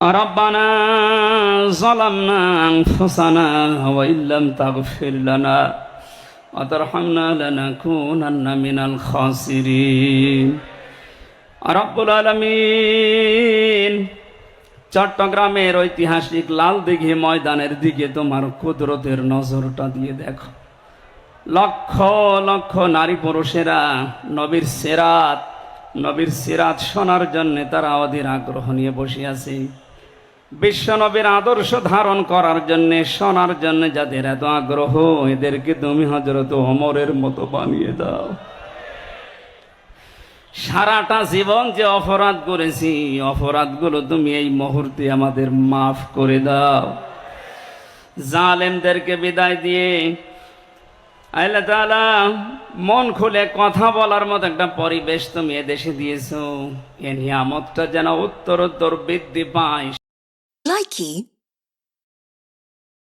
ربنا ظلمنا أنفسنا وإن لم تغفر لنا وترحمنا لنكونن من الخاسرين রব্বুল আলমিন চট্টগ্রামের ঐতিহাসিক লাল দিঘি ময়দানের দিকে তোমার কুদরতের নজরটা দিয়ে দেখো লক্ষ লক্ষ নারী পুরুষেরা নবীর সেরাত নবীর সিরাত শোনার জন্য তারা অধীর আগ্রহ নিয়ে বসে আছে বিশ্ব নবীর আদর্শ ধারণ করার জন্য, শোনার জন্য যাদের এত আগ্রহ, এদেরকে তুমি হজরত অমরের মতো বানিয়ে দাও। সারাটা জীবন যে অপরাধ করেছি, অপরাধগুলো তুমি এই মুহূর্তে আমাদের মাফ করে দাও। জালেমদেরকে বিদায় দিয়ে আল্লাহ তাআলা মন খুলে কথা বলার মতো একটা পরিবেশ তুমি এদেশে দিয়েছ। এ নিয়ামতটা যেন উত্তরোত্তর বৃদ্ধি পায় Likey